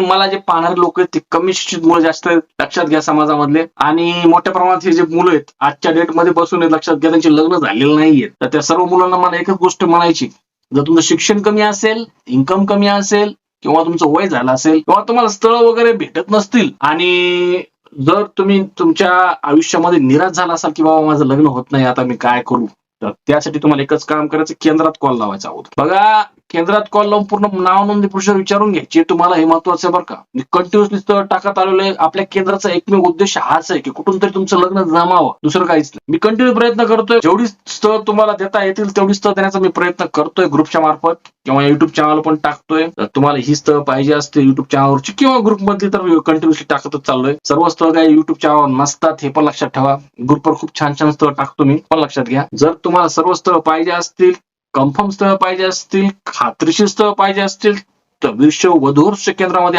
मला जे पाहणारे लोक आहेत ते कमी शिक्षित मुलं जास्त लक्षात घ्या समाजामधले. आणि मोठ्या प्रमाणात हे जे मुलं आहेत आजच्या डेटमध्ये बसून लक्षात घ्या त्यांचे लग्न झालेले नाहीयेत तर त्या सर्व मुलांना मला एकच गोष्ट म्हणायची जर तुमचं शिक्षण कमी असेल इन्कम कमी असेल किंवा तुमचं वय झालं असेल किंवा तुम्हाला स्थळ वगैरे भेटत नसतील आणि जर तुम्ही तुमच्या आयुष्यामध्ये निराश झाला असाल की बाबा माझं लग्न होत नाही आता मी काय करू? तर त्यासाठी तुम्हाला एकच काम करायचं केंद्रात कॉल लावायचा आहोत बघा केंद्रात कॉल लावून पूर्ण नाव नोंदणी पुरुषावर विचारून घ्यायची तुम्हाला हे महत्वाचं आहे बरं का. कंटिन्युअसली स्थळ टाकत आलेलं आहे. आपल्या केंद्राचा एकमेव उद्देश हाच आहे की कुठून तरी तुमचं लग्न जमावं. दुसरं काहीच नाही. मी कंटिन्यू प्रयत्न करतोय. जेवढी स्थळ तुम्हाला देता येतील तेवढी स्थळ देण्याचा मी प्रयत्न करतोय ग्रुपच्या मार्फत. किंवा युट्यूब चॅनल पण टाकतोय. तुम्हाला ही स्थळ पाहिजे असते युट्यूब चॅनलवरची किंवा ग्रुपमधली तर कंटिन्युअसली टाकतच चाललोय. सर्व स्थळ काही युट्यूब चॅनल नसतात हे पण लक्षात ठेवा. ग्रुपवर खूप छान छान स्थळ टाकतो मी. पण लक्षात घ्या. जर तुम्हाला सर्व स्थळ पाहिजे असतील कन्फर्म स्थळ पाहिजे असतील खात्रीशीर स्थळ पाहिजे असतील तर विश्व वधूर केंद्रामध्ये